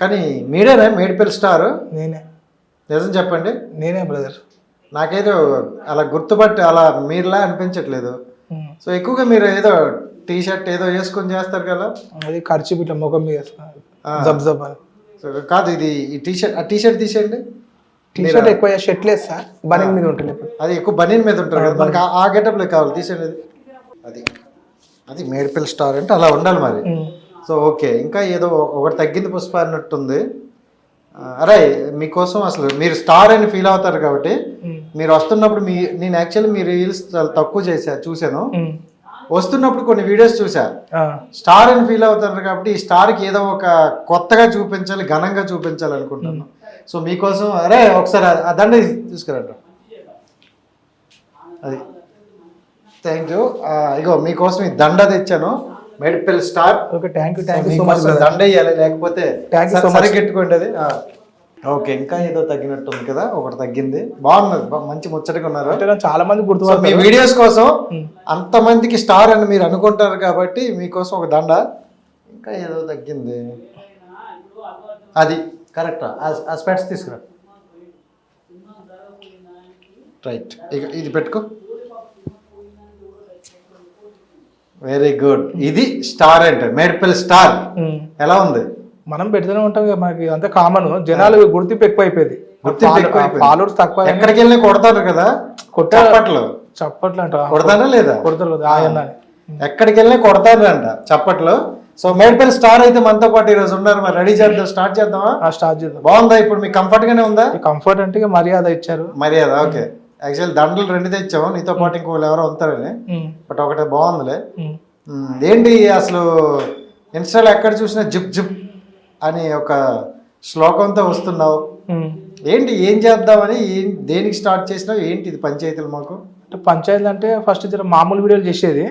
కానీ మీరేనా? మేడిపల్లి స్టార్? నేనే. నిజం చెప్పండి. నేనే బ్రదర్. నాకేదో అలా గుర్తుపట్టి అలా మీరులా అనిపించట్లేదు. సో ఎక్కువగా మీరు ఏదో టీ షర్ట్ ఏదో వేసుకొని చేస్తారు కదా? అది ఖర్చు ఇట్లా ముఖం మీద. జబ్ జబ్ అని. సో కాదు ఇది ఈ టీ షర్ట్ ఆ టీ షర్ట్ తీసేయండి. టీ షర్ట్ ఎక్కువ షర్ట్ లేదు సార్ బనిన్ మీద ఉంటుంది ఇప్పుడు. అది ఎక్కువ బనీన్ మీద ఉంటారు కదా. మనకి ఆ- గెటప్లో కావాలి. తీసేయండి. అది. అది మేడిపల్లి స్టార్ అంటే అలా ఉండాలి మరి. So okay. ఇంకా ఏదో ఒకటి తగ్గింది పుష్ప అన్నట్టుంది. అరే మీకోసం అసలు మీరు స్టార్ అని ఫీల్ అవుతారు కాబట్టి. మీరు వస్తున్నప్పుడు మీ నేను యాక్చువల్లీ మీ రీల్స్ చాలా తక్కువ చేశా చూశాను. వస్తున్నప్పుడు కొన్ని వీడియోస్ చూసా. స్టార్ అని ఫీల్ అవుతారు కాబట్టి ఈ స్టార్కి ఏదో ఒక కొత్తగా చూపించాలి ఘనంగా చూపించాలి అనుకుంటున్నాను సో మీకోసం అరే ఒకసారి ఆ- ఆ దండ తీసుకురండి. అది. థ్యాంక్ యూ ఇగో మీకోసం ఈ దండ తెచ్చాను. Medipalli star. Okay thank you thank you so much దండ వేయాలి లేకపోతే Thank you so much. సరిగెట్టుకోండి అది. ఓకే ఇంకా ఏదో తగ్గినట్టుంది కదా ఒకటి తగ్గింది. బాగున్నది మంచి ముచ్చటగా ఉన్నారు. చాలా మంది సో మీ వీడియోస్ కోసం అంతమందికి స్టార్ అని మీరు అనుకుంటారు కాబట్టి మీకోసం ఒక దండ. ఇంకా ఏదో తగ్గింది. అది కరెక్ట్ ఆ. స్పెట్స్ తీసుకురా. రైట్ ఇక ఇది పెట్టుకో. వెరీ గుడ్ ఇది స్టార్ అంటే మేడ్పల్లి స్టార్. ఎలా ఉంది? మనం పెడుతూనే ఉంటాం కదా మనకి అంతా కామన్ జనాలు గుర్తింపు ఎక్కువ అయిపోయింది గుర్తింపు. ఫాలోవర్స్ తక్కువ ఎక్కడికి వెళ్ళి కొడతారు కదా? చప్పట్లు. చప్పట్లు అంట కొడతారా లేదా? కొడతారు ఆయన. ఎక్కడికి వెళ్ళి కొడతారంట చప్పట్లు. సో మేడ్పల్లి స్టార్ అయితే మనతో పాటు ఈరోజు ఉన్నారు. మరి రెడీ చేద్దాం స్టార్ట్ చేద్దామా? ఆ స్టార్ట్ చేద్దాం. బాగుందా ఇప్పుడు మీకు కంఫర్ట్ గానే ఉందా? ఈ కంఫర్ట్ అంటే మర్యాద ఇచ్చారు. మర్యాద ఓకే. యాక్చువల్ దండలు రెండు తెచ్చాము. నీతో పాటు ఇంకోళ్ళు ఎవరో ఉంటారని. ఉమ్. బట్ ఒకటే బాగుందిలే. ఉమ్, ఏంటి అసలు ఇన్స్టాలో ఎక్కడ చూసినా జిప్ జిప్ అని ఒక శ్లోకంతో వస్తున్నావు. ఏంటి ఏం చేద్దామని ఏం దేనికి స్టార్ట్ చేసినావు? ఏంటి ఇది పంచాయతీలు మాకు? అంటే పంచాయతీ అంటే ఫస్ట్ మామూలు వీడియోలు చేసేది.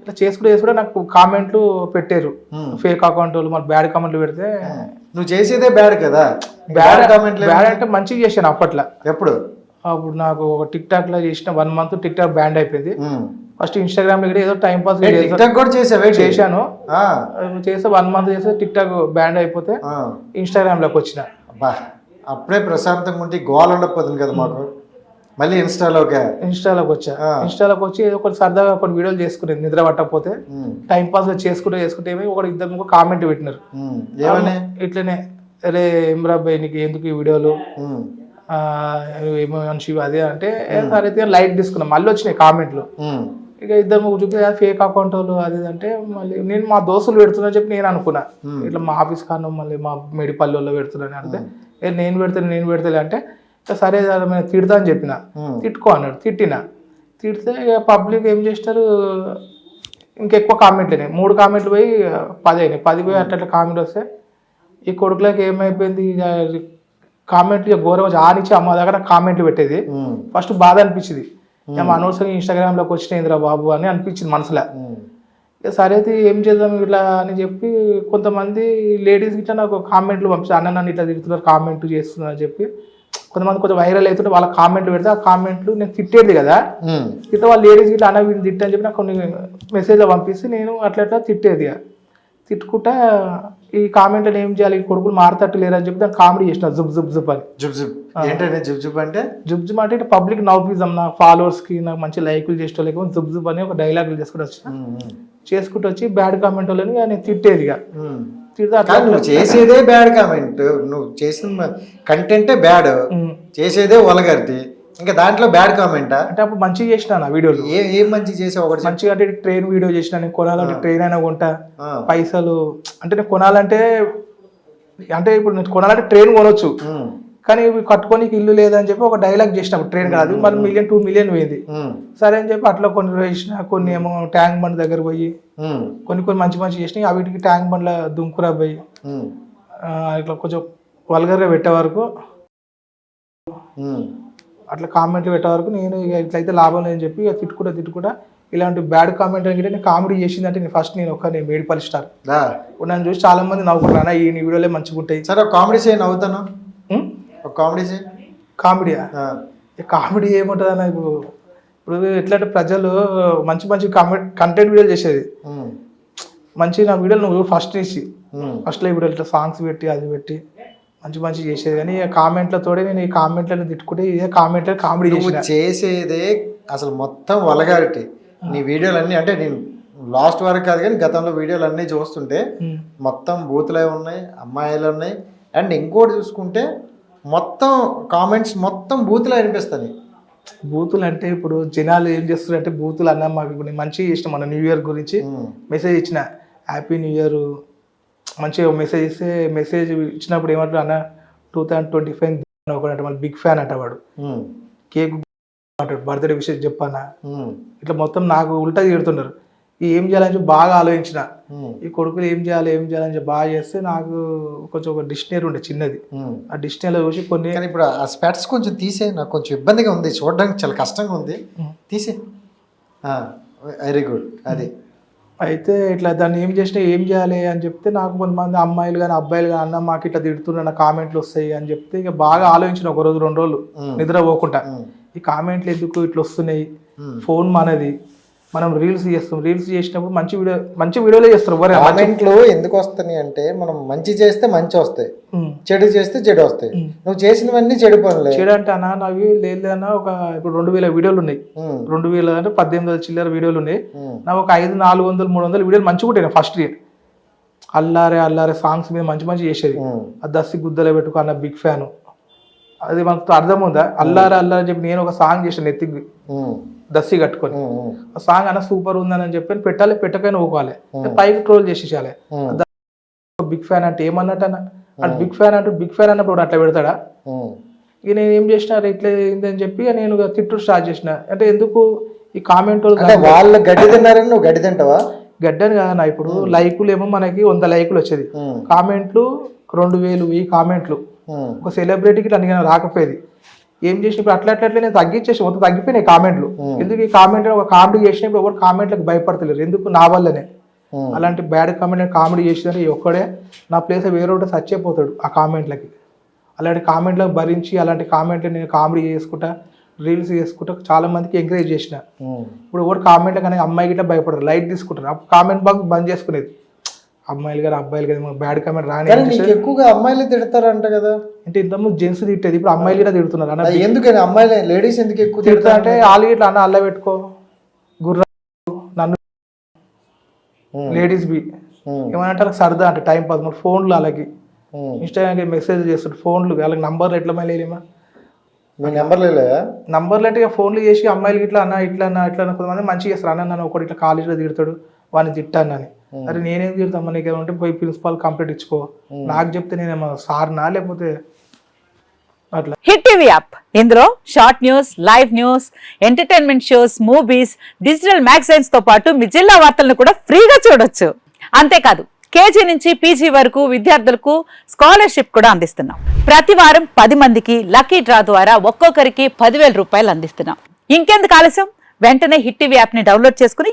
ఇట్లా చేసుకుంటే చేసుకుంటే నాకు కామెంట్లు పెట్టారు. ఫేక్ అకౌంట్ వాళ్ళు మరి బ్యాడ్ కామెంట్లు పెడితే. నువ్వు చేసేదే బ్యాడ్ కదా. బ్యాడ్ కామెంట్లు బ్యాడ్ అంటే మంచిగా చేశాను అప్పట్లో. ఎప్పుడు? అప్పుడు నాకు ఒక టిక్ టాక్లో చేసిన one month TikTok banned అయిపోయింది. ఫస్ట్ ఇన్స్టాగ్రామ్లో ఏదో టైం పాస్ కూడా చేసావే చేశాను. చేస్తే వన్ మంత్ చేస్తే టిక్ టాక్ బ్యాండ్ అయిపోతే. ఇన్స్టాగ్రామ్లోకి వచ్చిన. అబ్బా అప్పుడే ప్రశాంతంగా ఉంటే గోల్ ఉండకపోతుంది కదా మాకు. మళ్ళీ ఇన్స్టాలోకే ఇన్స్టాలోకి వచ్చా. ఇన్స్టాలోకి వచ్చి ఏదో ఒకటి సరదాగా కొన్ని వీడియోలు చేసుకునేది నిద్ర పట్టకపోతే. టైం పాస్ చేసుకుంటే చేసుకుంటే ఏమి ఒకటి ఇద్దరు ముగ్గురు కామెంట్ పెట్టినారు. ఏమని? ఇట్లనే అరే ఏమ్రాబాయ్ నీకు ఎందుకు ఈ వీడియోలు ఏమో మనిషి అదే అంటే సరే అయితే లైట్ తీసుకున్నాం. మళ్ళీ వచ్చినాయి కామెంట్లు. ఇక ఇద్దరు ముగ్గురు చూపి ఫేక్ అకౌంట్ వాళ్ళు అది అంటే మళ్ళీ నేను మా దోస్తులు పెడుతున్నా చెప్పి నేను అనుకున్నా. ఇట్లా మా ఆఫీస్ కాను మళ్ళీ మా మెడిపల్లి వాళ్ళు పెడుతున్నాను అంటే నేను పెడతాను నేను పెడతాను అంటే సరే నేను తిడతా అని చెప్పిన. తిట్టుకో అన్నాడు. తిట్టిన. తిడితే ఇక పబ్లిక్ ఏం చేస్తారు? ఇంకెక్కువ కామెంట్లు అయినాయి. మూడు కామెంట్లు పోయి పది అయినాయి. పది పోయి అట్లా అట్లా కామెంట్ వస్తే ఈ కొడుకులకి ఏమైపోయింది? ఇక కామెంట్లు ఇక ఘోరంగా ఆనిచ్చి అమ్మ దగ్గర కామెంట్లు పెట్టేది. ఫస్ట్ బాధ అనిపించింది. ఏమో అనవసరంగా ఇన్స్టాగ్రామ్లోకి వచ్చినాయిందిరా బాబు అని అనిపించింది మనసులో. సరే అయితే ఏం చేద్దాం ఇట్లా అని చెప్పి కొంతమంది లేడీస్ ఇట్లా నాకు కామెంట్లు పంపించారు అన్న నన్ను ఇట్లా తిడుతున్నారు కామెంట్ చేస్తున్నారు అని చెప్పి. కొంతమంది కొంచెం వైరల్ అవుతుంటే వాళ్ళ కామెంట్లు పెడితే ఆ కామెంట్లు నేను తిట్టేది కదా. ఇట్లా వాళ్ళ లేడీస్ ఇట్లా అన్న వీళ్ళు తిట్టని చెప్పి నాకు కొన్ని మెసేజ్లో పంపిస్తే నేను అట్లా అట్లా తిట్టేది. తిట్టుకుంటా ఈ కామెంట్లో ఏం చేయాలి? ఈ కొడుకులు మారతట్టు లేరు అని చెప్పి దాన్ని కామెడీ చేసిన జుబ్ జుబ్ జుబ్ అని. జుబ్ జుబ్. ఏంటంటే జుబ్ జుబ్ అంటే? జుబ్ జుబ్ అంటే పబ్లిక్ నవ్వుపిద్దాం నా ఫాలోవర్స్కి నాకు మంచి లైకులు చేసే లేకపోతే జుబ్ జుబ్ అని ఒక డైలాగులు చేసుకుంటూ వచ్చిన చేసుకుంటూ వచ్చి బ్యాడ్ కామెంట్ వాళ్ళని నేను తిట్టేది ఇక. నువ్వు చేసేదే బ్యాడ్ కామెంట్. నువ్వు చేసిన కంటెంటే బ్యాడ్. చేసేదే వలగర్ది. ఇంకా దాంట్లో బ్యాడ్ కామెంటా అంటే అప్పుడు మంచిగా చేసిన నా వీడియోలు. ఏ ఏం మంచి చేసావు ఒకటి. మంచిగా అంటే ట్రైన్ వీడియో చేసిన నేను కొనాలంటే ట్రైన్ అయినా కొంటా. పైసలు అంటే నేను కొనాలంటే అంటే ఇప్పుడు నేను కొనాలంటే ట్రైన్ కొనొచ్చు. కానీ ఇవి కట్టుకోనికి ఇల్లు లేదని చెప్పి ఒక డైలాగ్ చేసినప్పుడు ట్రైన్ కాదు. మరి మిలియన్ టూ మిలియన్ పోయింది. సరే అని చెప్పి అట్లా కొన్ని వేసిన కొన్ని ఏమో ట్యాంక్ బండ్ దగ్గర పోయి కొన్ని కొన్ని మంచి మంచి చేసినాయి. అవిటికి ట్యాంక్ బండ్ల దుంకురా పోయి ఇట్లా కొంచెం వల్గర్గా పెట్టే వరకు. అట్లా కామెంట్లు పెట్టే వరకు నేను ఇట్లయితే లాభం లేదని చెప్పి తిట్టుకుంటా తిట్టుకుంటా. ఇలాంటి బ్యాడ్ కామెంట్ అంటే నేను కామెడీ చేసిందంటే నేను ఫస్ట్ నేను ఒక నేను మేడిపల్లి స్టార్ నన్ను చూసి చాలా మంది నవ్వుకుంటారు అన్న ఈ నీ వీడియోలే మంచిగా ఉంటాయి. సరే కామెడీ చేయి అవుతాను ఒక కామెడీ చేయి కామెడీయా కామెడీ ఏముంటుంది అన్న ఇప్పుడు? ఇప్పుడు ఎట్లా అంటే ప్రజలు మంచి మంచి కామెడీ కంటెంట్ వీడియోలు చేసేది. మంచి నా వీడియోలు నువ్వు ఫస్ట్ ఇచ్చి ఫస్ట్లో ఇట్లా సాంగ్స్ పెట్టి అది పెట్టి. మంచి మంచి చేసేది. కానీ కామెంట్లతోనే నేను ఈ కామెంట్లను తిట్టుకుంటే ఇదే కామెంట్లో కామెడీ నువ్వు చేసేదే అసలు మొత్తం వలగారిటీ. నీ వీడియోలు అన్నీ అంటే నేను లాస్ట్ వరకు కాదు కానీ గతంలో వీడియోలు అన్నీ చూస్తుంటే. మొత్తం బూతులే ఉన్నాయి అమ్మాయిలు ఉన్నాయి. అండ్ ఇంకోటి చూసుకుంటే మొత్తం కామెంట్స్ మొత్తం బూతులే అనిపిస్తాయి. బూతులు అంటే ఇప్పుడు జనాలు ఏం చేస్తారు అంటే బూతులు అన్న మాకు మంచిగా ఇష్టం మన న్యూ ఇయర్ గురించి మెసేజ్ ఇచ్చిన. Happy new year. మంచిగా మెసేజ్ ఇస్తే మెసేజ్ ఇచ్చినప్పుడు ఏమంటారు అన్న టూ థౌసండ్ ట్వంటీ ఫైవ్ ఒకటి మళ్ళీ బిగ్ ఫ్యాన్ అంట వాడు. కేక్ అంటాడు బర్త్డే విషయం చెప్పన్నా. ఉమ్, ఇట్లా మొత్తం నాకు ఉల్టా తీరుతున్నారు ఈ ఏం చేయాలని బాగా ఆలోచించిన. ఈ కొడుకులు ఏం చేయాలి ఏం చేయాలని బాగా చేస్తే నాకు కొంచెం ఒక డిక్షనరీ ఉండే చిన్నది. ఆ డిక్షనరీలో చూసి కొన్ని కానీ ఇప్పుడు ఆ స్పెట్స్ కొంచెం తీసే నాకు కొంచెం ఇబ్బందిగా ఉంది చూడడానికి చాలా కష్టంగా ఉంది. తీసే వెరీ గుడ్ అది. అయితే ఇట్లా దాన్ని ఏం చేసినా ఏం చేయాలి అని చెప్తే నాకు కొంతమంది అమ్మాయిలు కానీ అబ్బాయిలు కానీ అన్న మాకు ఇట్లా తిడుతున్నా కామెంట్లు వస్తాయి అని చెప్తే ఇక బాగా ఆలోచించిన ఒక రోజు రెండు రోజులు నిద్ర పోకుండా. ఈ కామెంట్లు ఎందుకు ఇట్లా వస్తున్నాయి. ఫోన్ మనది. మనం రీల్స్ చేస్తాం. రీల్స్ చేసినప్పుడు మంచి వీడియో మంచి వీడియోలే చేస్తారు ఎవరు. కామెంట్లు ఎందుకు వస్తున్నాయి అంటే మనం మంచి చేస్తే మంచి వస్తాయి. చెడు చేస్తే చెడు వస్తాయి. నువ్వు చేసినవన్నీ చెడు పనులే. చెడు అంటే అన్న నావి లేదన్నా ఒక ఇప్పుడు రెండు వేల వీడియోలు ఉన్నాయి. రెండు వేల అంటే పద్దెనిమిది వందల చిల్లర వీడియోలు ఉన్నాయి. నాకు ఒక ఐదు నాలుగు వందలు మూడు వందలు వీడియోలు మంచిగా ఉంటాయి. ఫస్ట్ ఇయర్ అల్లారే అల్లారే సాంగ్స్ మీద మంచి మంచి చేసేది. దస్సి గుద్దలో పెట్టుకో అన్న బిగ్ ఫ్యాన్ అది మనకు అర్థం ఉందా? అల్లారే అల్లారే చెప్పి నేను ఒక సాంగ్ చేసాను ఎత్తికి దస్సి కట్టుకొని. సాంగ్ అన్న సూపర్ ఉందని చెప్పి పెట్టాలి పెట్టకైనా ఊకోవాలి. పైకి ట్రోల్ చేసేసాలి బిగ్ ఫ్యాన్ అంటే ఏమన్నట్టు అన్న అంటే బిగ్ ఫ్యాన్ అంటే బిగ్ ఫ్యాన్ అన్నప్పుడు అట్లా పెడతాడా? ఇక నేను ఏం చేసిన ఇట్లా అయిందని చెప్పి నేను తిట్టు స్టార్ట్ చేసిన. అంటే ఎందుకు ఈ కామెంట్ వాళ్ళు గడ్డి తిన్నారని నువ్వు గడ్డి తింటావా? గడ్డని కాదన్న ఇప్పుడు లైకులు ఏమో మనకి వంద లైకులు వచ్చేది. కామెంట్లు రెండు వేలు వెయ్యి కామెంట్లు. ఒక సెలబ్రిటీకి ఇట్లా రాకపోయేది. ఏం చేసిన ఇప్పుడు అట్లా అట్లా అట్లా నేను తగ్గించేసి మొత్తం తగ్గిపోయినాయి కామెంట్లు. ఎందుకు ఈ కామెంట్ ఒక కామెడీ చేసిన ఇప్పుడు ఎవరు కామెంట్లకు భయపడతలేరు? ఎందుకు నా వల్లనే. అలాంటి బ్యాడ్ కామెంట్ కామెడీ చేసినారు ఈ ఒక్కడే నా ప్లేస్ వేరే అయిపోతాడు ఆ కామెంట్లకి. అలాంటి కామెంట్లకు భరించి అలాంటి కామెంట్లు నేను కామెడీ చేసుకుంటా రీల్స్ చేసుకుంటా చాలా మందికి ఎంకరేజ్ చేసిన. ఇప్పుడు ఎవరు కామెంట్ కానీ అమ్మాయి గిట్ట భయపడరు లైట్ తీసుకుంటారు. అప్పుడు కామెంట్ బాక్స్ బంద్ చేసుకునేది. అమ్మాయిలు కానీ అబ్బాయిలు కానీ బ్యాడ్ కామెంట్ రాని ఎక్కువగా అమ్మాయిలు తిడతారంట కదా. అంటే ఇంతకుముందు జెంట్స్ తిట్టేది ఇప్పుడు అమ్మాయిలు కూడా తిడుతున్నారు. అన్న ఎందుకని? అమ్మాయిలు లేడీస్ ఎందుకు ఎక్కువ తిడతా తిడతారు అంటే వాళ్ళు ఇట్లా అన్న అల్ల పెట్టుకో గుర్ర నన్ను లేడీస్ బి. ఏమంటే వాళ్ళకి సరదా అంటే టైం పాస్ మరి ఫోన్లు వాళ్ళకి. ఇన్స్టాగ్రామ్కి మెసేజ్ చేస్తారు ఫోన్లు వాళ్ళకి నంబర్లు ఎట్లా మళ్ళీ ఏమా మీ నెంబర్లు నంబర్లు అంటే ఫోన్లు చేసి అమ్మాయిలకి ఇట్లా అన్న ఇట్లా అన్న ఇట్లా అన్న కొంతమంది మంచిగా చేస్తారు. అన్న నన్ను ఒకటి ఇట్లా కాలేజీలో తిడతాడు వాడిని తిట్టానని అరే నేనేం తిడతాను నీకు ఏమంటే పోయి ప్రిన్సిపాల్ కంప్లైంట్ ఇచ్చుకో. నాకు చెప్తే నేనేమో సార్నా? లేకపోతే అట్లా. Hit TV app. ఇందులో short news live news entertainment shows movies digital మ్యాగజైన్స్తో పాటు మీ జిల్లా వార్తలను కూడా ఫ్రీగా చూడొచ్చు. అంతేకాదు కేజీ నుంచి పీజీ వరకు విద్యార్థులకు స్కాలర్షిప్ కూడా అందిస్తున్నాం. ప్రతి వారం పది మందికి లక్కీ డ్రా ద్వారా ఒక్కొక్కరికి పదివేల రూపాయలు అందిస్తున్నాం. ఇంకెందుకు ఆలస్యం? వెంటనే హిట్ టీవీ యాప్ని డౌన్లోడ్ చేసుకుని